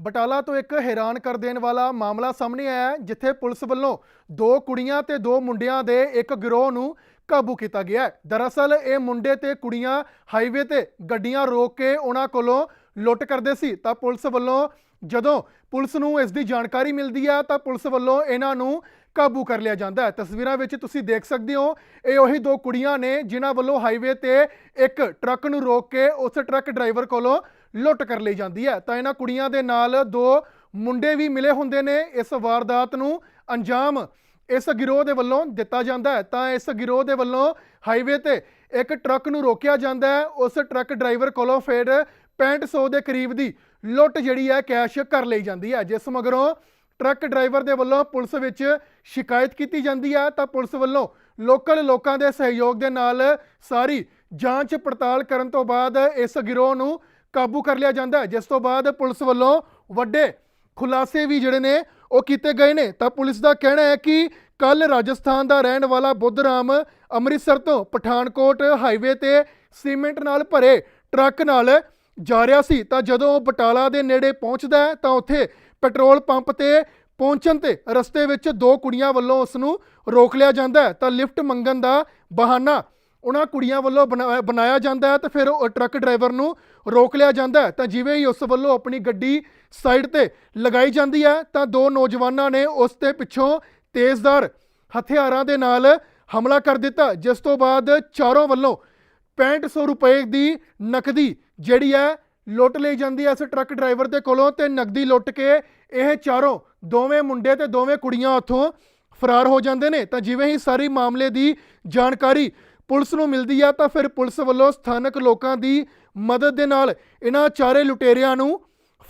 ਬਟਾਲਾ ਤੋਂ ਇੱਕ ਹੈਰਾਨ ਕਰ ਦੇਣ ਵਾਲਾ ਮਾਮਲਾ ਸਾਹਮਣੇ ਆਇਆ ਜਿੱਥੇ ਪੁਲਿਸ ਵੱਲੋਂ ਦੋ ਕੁੜੀਆਂ ਤੇ ਦੋ ਮੁੰਡਿਆਂ ਦੇ ਇੱਕ ਗਿਰੋਹ ਨੂੰ ਕਾਬੂ ਕੀਤਾ ਗਿਆ ਹੈ। ਦਰਅਸਲ, ਇਹ ਮੁੰਡੇ ਤੇ ਕੁੜੀਆਂ ਹਾਈਵੇ ਤੇ ਗੱਡੀਆਂ ਰੋਕ ਕੇ ਉਹਨਾਂ ਕੋਲੋਂ ਲੁੱਟ ਕਰਦੇ ਸੀ। ਤਾਂ ਪੁਲਿਸ ਵੱਲੋਂ ਜਦੋਂ ਪੁਲਿਸ ਨੂੰ ਇਸ ਦੀ ਜਾਣਕਾਰੀ ਮਿਲਦੀ ਹੈ ਤਾਂ ਪੁਲਿਸ ਵੱਲੋਂ ਇਹਨਾਂ ਨੂੰ ਕਾਬੂ ਕਰ ਲਿਆ ਜਾਂਦਾ ਹੈ। ਤਸਵੀਰਾਂ ਵਿੱਚ ਤੁਸੀਂ ਦੇਖ ਸਕਦੇ ਹੋ, ਇਹ ਉਹੀ ਦੋ ਕੁੜੀਆਂ ਨੇ ਜਿਨ੍ਹਾਂ ਵੱਲੋਂ ਹਾਈਵੇ ਤੇ ਇੱਕ ਟਰੱਕ ਨੂੰ ਰੋਕ ਕੇ ਉਸ ਟਰੱਕ ਡਰਾਈਵਰ ਕੋਲੋਂ ਲੁੱਟ ਕਰ ਲਈ ਜਾਂਦੀ ਹੈ। ਤਾਂ ਇਹਨਾਂ ਕੁੜੀਆਂ ਦੇ ਨਾਲ ਦੋ ਮੁੰਡੇ ਵੀ ਮਿਲੇ ਹੁੰਦੇ ਨੇ। ਇਸ ਵਾਰਦਾਤ ਨੂੰ ਅੰਜਾਮ ਇਸ ਗਿਰੋਹ ਦੇ ਵੱਲੋਂ ਦਿੱਤਾ ਜਾਂਦਾ ਹੈ। ਤਾਂ ਇਸ ਗਿਰੋਹ ਦੇ ਵੱਲੋਂ ਹਾਈਵੇ ਤੇ ਇੱਕ ਟਰੱਕ ਨੂੰ ਰੋਕਿਆ ਜਾਂਦਾ ਹੈ। ਉਸ ਟਰੱਕ ਡਰਾਈਵਰ ਕੋਲੋਂ ਫਿਰ 6500 ਦੇ ਕਰੀਬ ਦੀ ਲੁੱਟ ਜਿਹੜੀ ਹੈ ਕੈਸ਼ ਕਰ ਲਈ ਜਾਂਦੀ ਹੈ। ਜਿਸ ਮਗਰੋਂ ਟਰੱਕ ਡਰਾਈਵਰ ਦੇ ਵੱਲੋਂ ਪੁਲਿਸ ਵਿੱਚ ਸ਼ਿਕਾਇਤ ਕੀਤੀ ਜਾਂਦੀ ਹੈ। ਤਾਂ ਪੁਲਿਸ ਵੱਲੋਂ ਲੋਕਲ ਲੋਕਾਂ ਦੇ ਸਹਿਯੋਗ ਦੇ ਨਾਲ ਸਾਰੀ ਜਾਂਚ ਪੜਤਾਲ ਕਰਨ ਤੋਂ ਬਾਅਦ ਇਸ ਗਿਰੋਹ ਨੂੰ ਕਾਬੂ ਕਰ ਲਿਆ ਜਾਂਦਾ ਹੈ। ਜਿਸ ਤੋਂ ਬਾਅਦ ਪੁਲਿਸ ਵੱਲੋਂ ਵੱਡੇ ਖੁਲਾਸੇ ਵੀ ਜਿਹੜੇ ਨੇ ਉਹ ਕੀਤੇ ਗਏ ਨੇ। ਤਾਂ ਪੁਲਿਸ ਦਾ ਕਹਿਣਾ ਹੈ ਕਿ ਕੱਲ ਰਾਜਸਥਾਨ ਦਾ ਰਹਿਣ ਵਾਲਾ ਬੁੱਧਰਾਮ ਅੰਮ੍ਰਿਤਸਰ ਤੋਂ ਪਠਾਨਕੋਟ ਹਾਈਵੇ ਤੇ ਸੀਮੈਂਟ ਨਾਲ ਭਰੇ ਟਰੱਕ ਨਾਲ ਜਾ ਰਿਹਾ ਸੀ। ਤਾਂ ਜਦੋਂ ਉਹ ਬਟਾਲਾ ਦੇ ਨੇੜੇ ਪਹੁੰਚਦਾ ਹੈ, ਤਾਂ ਉੱਥੇ ਪੈਟਰੋਲ ਪੰਪ ਤੇ ਪਹੁੰਚਣ ਤੇ ਰਸਤੇ ਵਿੱਚ ਦੋ ਕੁੜੀਆਂ ਵੱਲੋਂ ਉਸ ਨੂੰ ਰੋਕ ਲਿਆ ਜਾਂਦਾ ਹੈ। ਤਾਂ ਲਿਫਟ ਮੰਗਣ ਦਾ ਬਹਾਨਾ ਉਹਨਾਂ ਕੁੜੀਆਂ ਵੱਲੋਂ ਬਣਾ- ਬਣਾਇਆ ਜਾਂਦਾ ਹੈ ਤੇ ਫਿਰ ਉਹ ਟਰੱਕ ਡਰਾਈਵਰ ਨੂੰ ਰੋਕ ਲਿਆ ਜਾਂਦਾ ਹੈ। ਤਾਂ ਜਿਵੇਂ ਹੀ ਉਸ ਵੱਲੋਂ ਆਪਣੀ ਗੱਡੀ ਸਾਈਡ ਤੇ ਲਗਾਈ ਜਾਂਦੀ ਹੈ, ਤਾਂ ਦੋ ਨੌਜਵਾਨਾਂ ਨੇ ਉਸ ਤੇ ਪਿੱਛੋਂ ਤੇਜ਼ਦਾਰ ਹਥਿਆਰਾਂ ਦੇ ਨਾਲ ਹਮਲਾ ਕਰ ਦਿੱਤਾ, ਜਿਸ ਤੋਂ ਬਾਅਦ ਚਾਰੋਂ ਵੱਲੋਂ 6500 ਰੁਪਏ ਦੀ ਨਕਦੀ ਜਿਹੜੀ ਹੈ, ਲੁੱਟ ਲਈ ਜਾਂਦੀ ਹੈ ਇਸ ਟਰੱਕ ਡਰਾਈਵਰ ਦੇ ਕੋਲੋਂ ਤੇ ਨਕਦੀ ਲੁੱਟ ਕੇ ਇਹ ਚਾਰੋਂ ਦੋਵੇਂ ਮੁੰਡੇ ਤੇ ਦੋਵੇਂ ਕੁੜੀਆਂ ਉੱਥੋਂ ਫਰਾਰ ਹੋ ਜਾਂਦੇ ਨੇ। ਤਾਂ ਜਿਵੇਂ ਹੀ ਸਾਰੀ ਮਾਮਲੇ ਦੀ ਜਾਣਕਾਰੀ ਪੁਲਿਸ ਨੂੰ ਮਿਲਦੀ ਹੈ ਤਾਂ ਫਿਰ ਪੁਲਿਸ ਵੱਲੋਂ ਸਥਾਨਕ ਲੋਕਾਂ ਦੀ ਮਦਦ ਦੇ ਨਾਲ ਇਹਨਾਂ ਚਾਰੇ ਲੁਟੇਰਿਆਂ ਨੂੰ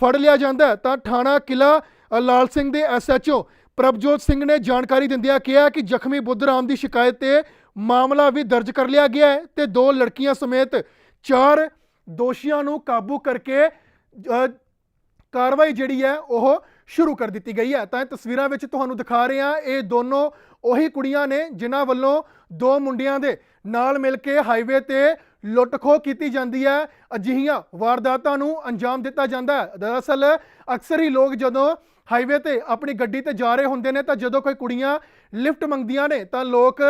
ਫੜ ਲਿਆ ਜਾਂਦਾ ਤਾਂ ਥਾਣਾ ਕਿਲਾ ਲਾਲ ਸਿੰਘ ਦੇ ਐਸਐਚਓ ਪ੍ਰਭਜੋਤ ਸਿੰਘ ਨੇ ਜਾਣਕਾਰੀ ਦਿੰਦਿਆਂ ਕਿਹਾ ਕਿ ਜ਼ਖਮੀ ਬੁੱਧਰਾਮ ਦੀ ਸ਼ਿਕਾਇਤ ਤੇ ਮਾਮਲਾ ਵੀ ਦਰਜ ਕਰ ਲਿਆ ਗਿਆ ਹੈ ਤੇ ਦੋ ਲੜਕੀਆਂ ਸਮੇਤ ਚਾਰ ਦੋਸ਼ੀਆਂ ਨੂੰ ਕਾਬੂ ਕਰਕੇ ਕਾਰਵਾਈ ਜਿਹੜੀ ਹੈ ਉਹ ਸ਼ੁਰੂ ਕਰ ਦਿੱਤੀ ਗਈ ਹੈ। ਤਾਂ ਇਹ ਤਸਵੀਰਾਂ ਵਿੱਚ ਤੁਹਾਨੂੰ ਦਿਖਾ ਰਹੇ ਹਾਂ। ਇਹ ਦੋਨੋਂ ਉਹੀ ਕੁੜੀਆਂ ਨੇ ਜਿਨ੍ਹਾਂ ਵੱਲੋਂ ਦੋ ਮੁੰਡਿਆਂ ਦੇ ਨਾਲ ਮਿਲ ਕੇ ਹਾਈਵੇ ਤੇ ਲੁੱਟ-ਖੋਹ ਕੀਤੀ ਜਾਂਦੀ ਹੈ। ਅਜਿਹੀਆਂ ਵਾਰਦਾਤਾਂ ਨੂੰ ਅੰਜਾਮ ਦਿੱਤਾ ਜਾਂਦਾ ਹੈ। ਦਰਅਸਲ ਅਕਸਰ ਹੀ ਲੋਕ ਜਦੋਂ ਹਾਈਵੇ ਤੇ ਆਪਣੀ ਗੱਡੀ ਤੇ ਜਾ ਰਹੇ ਹੁੰਦੇ ਨੇ ਤਾਂ ਜਦੋਂ ਕੋਈ ਕੁੜੀਆਂ ਲਿਫਟ ਮੰਗਦੀਆਂ ਨੇ ਤਾਂ ਲੋਕ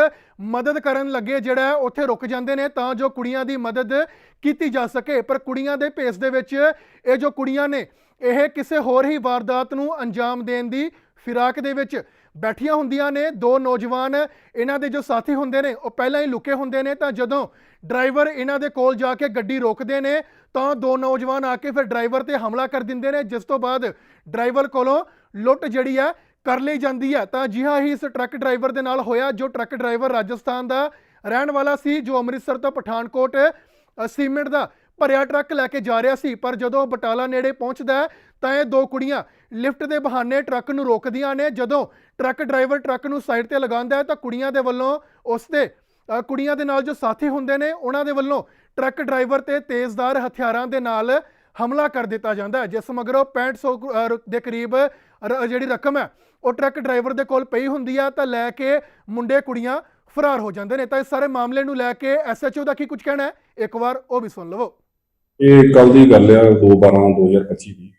ਮਦਦ ਕਰਨ ਲੱਗੇ ਜਿਹੜਾ ਉੱਥੇ ਰੁਕ ਜਾਂਦੇ ਨੇ ਤਾਂ ਜੋ ਕੁੜੀਆਂ ਦੀ ਮਦਦ ਕੀਤੀ ਜਾ ਸਕੇ। ਪਰ ਕੁੜੀਆਂ ਦੇ ਭੇਸ ਦੇ ਵਿੱਚ ਇਹ ਜੋ ਕੁੜੀਆਂ ਨੇ, ਇਹ ਕਿਸੇ ਹੋਰ ਹੀ ਵਾਰਦਾਤ ਨੂੰ ਅੰਜਾਮ ਦੇਣ ਦੀ ਫਿਰਾਕ ਦੇ ਵਿੱਚ ਬੈਠੀਆਂ ਹੁੰਦੀਆਂ ਨੇ ਦੋ ਨੌਜਵਾਨ ਇਹਨਾਂ ਦੇ ਜੋ ਸਾਥੀ ਹੁੰਦੇ ਨੇ ਉਹ ਪਹਿਲਾਂ ਹੀ ਲੁਕੇ ਹੁੰਦੇ ਨੇ ਤਾਂ ਜਦੋਂ ਡਰਾਈਵਰ ਇਹਨਾਂ ਦੇ ਕੋਲ ਜਾ ਕੇ ਗੱਡੀ ਰੋਕਦੇ ਨੇ ਤਾਂ ਦੋ ਨੌਜਵਾਨ ਆ ਕੇ ਫਿਰ ਡਰਾਈਵਰ ਤੇ ਹਮਲਾ ਕਰ ਦਿੰਦੇ ਨੇ ਜਿਸ ਤੋਂ ਬਾਅਦ ਡਰਾਈਵਰ ਕੋਲੋਂ ਲੁੱਟ ਜਿਹੜੀ ਆ ਕਰ ਲਈ ਜਾਂਦੀ ਹੈ। ਤਾਂ ਜਿਹਾ ਹੀ ਇਸ ਟਰੱਕ ਡਰਾਈਵਰ ਦੇ ਨਾਲ ਹੋਇਆ ਜੋ ਟਰੱਕ ਡਰਾਈਵਰ ਰਾਜਸਥਾਨ ਦਾ ਰਹਿਣ ਵਾਲਾ ਸੀ ਜੋ ਅੰਮ੍ਰਿਤਸਰ ਤੋਂ ਪਠਾਨਕੋਟ ਅ, ਦਾ। ਭਰਿਆ ਟਰੱਕ ਲੈ ਕੇ ਜਾ ਰਿਹਾ ਸੀ, ਪਰ ਜਦੋਂ ਬਟਾਲਾ ਨੇੜੇ ਪਹੁੰਚਦਾ ਤਾਂ ਇਹ ਦੋ ਕੁੜੀਆਂ ਲਿਫਟ ਦੇ ਬਹਾਨੇ ਟਰੱਕ ਨੂੰ ਰੋਕਦੀਆਂ ਨੇ। ਜਦੋਂ ਟਰੱਕ ਡਰਾਈਵਰ ਟਰੱਕ ਨੂੰ ਸਾਈਡ ਤੇ ਲਗਾਉਂਦਾ ਹੈ, ਤਾਂ ਕੁੜੀਆਂ ਦੇ ਵੱਲੋਂ ਉਸ ਤੇ ਕੁੜੀਆਂ ਦੇ ਨਾਲ ਜੋ ਸਾਥੀ ਹੁੰਦੇ ਨੇ, ਉਹਨਾਂ ਦੇ ਵੱਲੋਂ ਟਰੱਕ ਡਰਾਈਵਰ ਤੇ ਤੇਜ਼ਦਾਰ ਹਥਿਆਰਾਂ ਦੇ ਨਾਲ ਹਮਲਾ ਕਰ ਦਿੱਤਾ ਜਾਂਦਾ ਹੈ। ਜਿਸ ਮਗਰੋਂ 6500 ਕੁ- ਦੇ ਕਰੀਬ ਰ- ਜਿਹੜੀ ਰਕਮ ਹੈ, ਉਹ ਟਰੱਕ ਡਰਾਈਵਰ ਦੇ ਕੋਲ ਪਈ ਹੁੰਦੀ ਆ, ਤਾਂ ਲੈ ਕੇ ਮੁੰਡੇ ਕੁੜੀਆਂ ਫਰਾਰ ਹੋ ਜਾਂਦੇ ਨੇ। ਤਾਂ ਇਸ ਸਾਰੇ ਮਾਮਲੇ ਨੂੰ ਲੈ ਕੇ ਐਸਐਚਓ ਦਾ ਕੀ ਕੁਝ ਕਹਿਣਾ ਹੈ? ਇੱਕ ਵਾਰ ਉਹ ਵੀ ਸੁਣ ਲਵੋ। ਇਹ ਕੱਲ ਦੀ ਗੱਲ ਆ 2/12/2025 ਦੀ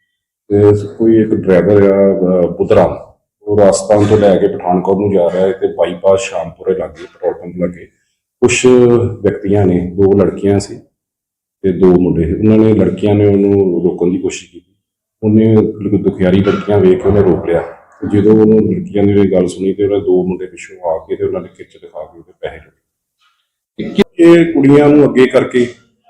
ਤੇ ਕੋਈ ਇੱਕ ਡਰਾਈਵਰ ਆ, ਅਹ ਉਹ ਰਾਜਸਥਾਨ ਤੋਂ ਲੈ ਕੇ ਪਠਾਨਕੋਟ ਨੂੰ ਜਾ ਰਿਹਾ ਹੈ ਤੇ ਬਾਈਪਾਸ ਸ਼ਾਮਪੁਰੇ ਲਾਗੇ, ਪੈਟਰੋਲ ਪੰਪ ਲਾਗੇ। ਕੁਝ ਵਿਅਕਤੀਆਂ ਨੇ, ਦੋ ਲੜਕੀਆਂ ਸੀ ਤੇ ਦੋ ਮੁੰਡੇ ਸੀ। ਉਹਨਾਂ ਨੇ, ਲੜਕੀਆਂ ਨੇ ਉਹਨੂੰ ਰੋਕਣ ਦੀ ਕੋਸ਼ਿਸ਼ ਕੀਤੀ। ਉਹਨੇ ਦੁਖਿਆਰੀ ਲੜਕੀਆਂ ਵੇਖ ਕੇ ਉਹਨੇ ਰੋਕ ਲਿਆ। ਜਦੋਂ ਉਹਨੂੰ ਲੜਕੀਆਂ ਦੀ ਗੱਲ ਸੁਣੀ ਤੇ ਉਹਨਾਂ ਦੋ ਮੁੰਡੇ ਪਿੱਛੋਂ ਆ ਕੇ ਤੇ ਉਹਨਾਂ ਨੇ ਖਿੱਚ ਦਿਖਾ ਕੇ ਉਹਦੇ ਪੈਸੇ ਲੁੱਟੇ ਇਹ ਕੁੜੀਆਂ ਨੂੰ ਅੱਗੇ ਕਰਕੇ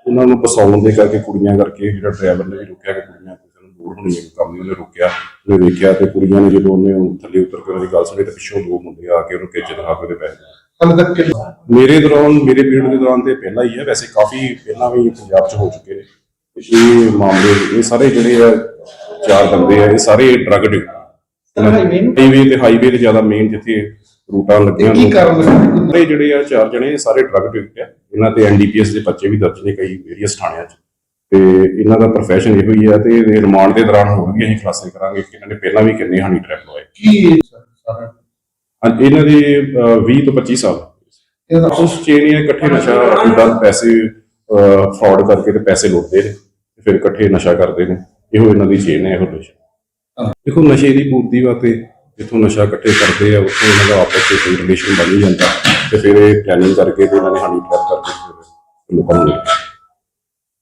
ਉਹਨਾਂ ਨੂੰ ਫਸਾਉਣ ਦੇ ਕਰਕੇ ਕੁੜੀਆਂ ਕਰਕੇ ਜਿਹੜਾ ਡਰਾਈਵਰ ਨੇ ਵੀ ਰੋਕਿਆ ਕਿ ਕੁੜੀਆਂ ਕਿਸੇ ਨੂੰ ਦੂਰ ਹੋਣੀ ਹੈ ਕੰਮ ਨਹੀਂ ਉਹਨੇ ਰੋਕਿਆ। ਉਹਨੇ ਵੇਖਿਆ ਤੇ ਕੁੜੀਆਂ ਨੇ ਜਦੋਂ ਉਹਨੇ ਉਹ ਥੱਲੇ ਉਤਰ ਕੇ ਉਹਦੀ ਗੱਲ ਸੁਣੀ ਤੇ ਪਿੱਛੋਂ ਦੋ ਮੁੰਡੇ ਆ ਕੇ ਉਹਨੂੰ ਖਿੱਚ ਦਿਖਾ ਕੇ ਉਹਦੇ ਤੱਕ ਕਿੰਨਾ ਮੇਰੇ ਦੌਰਾਨ ਮੇਰੇ ਪੀਰੀਅਡ ਦੇ ਦੌਰਾਨ ਤੇ ਪਹਿਲਾਂ ਹੀ ਹੈ ਵੈਸੇ ਕਾਫੀ ਪਹਿਲਾਂ ਵੀ ਪੰਜਾਬ 'ਚ ਹੋ ਚੁੱਕੇ ਨੇ। ਇਹ ਮਾਮਲੇ ਇਹ ਸਾਰੇ ਜਿਹੜੇ ਆ ਚਾਰ ਬੰਦੇ ਆ ਇਹ ਸਾਰੇ ਡਰੱਗ ਡੇ ਹਾਈਵੇ ਨੂੰ? ਹਾਈਵੇ ਤੇ ਹਾਈਵੇ ਤੇ ਜ਼ਿਆਦਾ ਮੇਨ ਜਿੱਥੇ ਰੂਟਾਂ ਲੱਗੀਆਂ ਕੀ ਕਾਰਨ ਸਾਰੇ ਜਿਹੜੇ ਆ ਚਾਰ ਜਣੇ ਸਾਰੇ ਡਰੱਗ ਡਿਕਟ ਆ। ਇਹਨਾਂ ਤੇ ਐਨਡੀਪੀਐਸ ਦੇ ਬੱਚੇ ਵੀ ਦਰਜ ਨੇ ਕਈ ਵੇਰੀਅਸ ਥਾਣਿਆਂ 'ਚ। ਤੇ ਇਹਨਾਂ ਦਾ profession ਇਹੋ ਹੀ ਆ ਤੇ ਰਿਮਾਂਡ ਦੇ ਦੌਰਾਨ ਹੋਰ ਵੀ ਅਸੀਂ ਖੁਲਾਸੇ ਕਰਾਂਗੇ ਕਿ ਇਹਨਾਂ ਨੇ ਪਹਿਲਾਂ ਵੀ ਕਿੰਨੇ ਹਨੀ ਟ੍ਰੈਪ ਲਵਾਏ। ਕੀ ਸਾਰਾ ਇਹਨਾਂ ਦੇ ਅਹ, 20 ਤੋਂ 25 ਸਾਲ। ਉਸ ਚੇਨ ਇਕੱਠੇ ਨਸ਼ਾ ਦਾ ਪੈਸੇ ਫਰਾਡ ਕਰਕੇ ਤੇ ਪੈਸੇ ਲੁੱਟਦੇ ਨੇ ਤੇ ਫਿਰ ਇਕੱਠੇ ਨਸ਼ਾ ਕਰਦੇ ਨੇ। ਇਹੋ ਇਹਨਾਂ ਦੀ ਚੇਨ ਹੈ ਇਹੋ ਨਸ਼ਾ। ਦੇਖੋ ਨਸ਼ੇ ਦੀ ਪੂਰਤੀ ਵਾਸਤੇ ਜਿੱਥੋਂ ਨਸ਼ਾ ਇਕੱਠੇ ਕਰਦੇ ਆ, ਉੱਥੋਂ ਇਹਨਾਂ ਦਾ ਆਪਸ ਵਿੱਚ ਰਿਲੇਸ਼ਨ ਬਣ ਹੀ ਜਾਂਦਾ। ਤੇ ਫਿਰ ਇਹ ਪਲੈਨਿੰਗ ਕਰਕੇ ਤੇ ਇਹਨਾਂ ਨੇ ਹਾਨੀ ਟਰੈਪ ਕਰਕੇ ਫਿਰ ਲੋਕਾਂ ਨੂੰ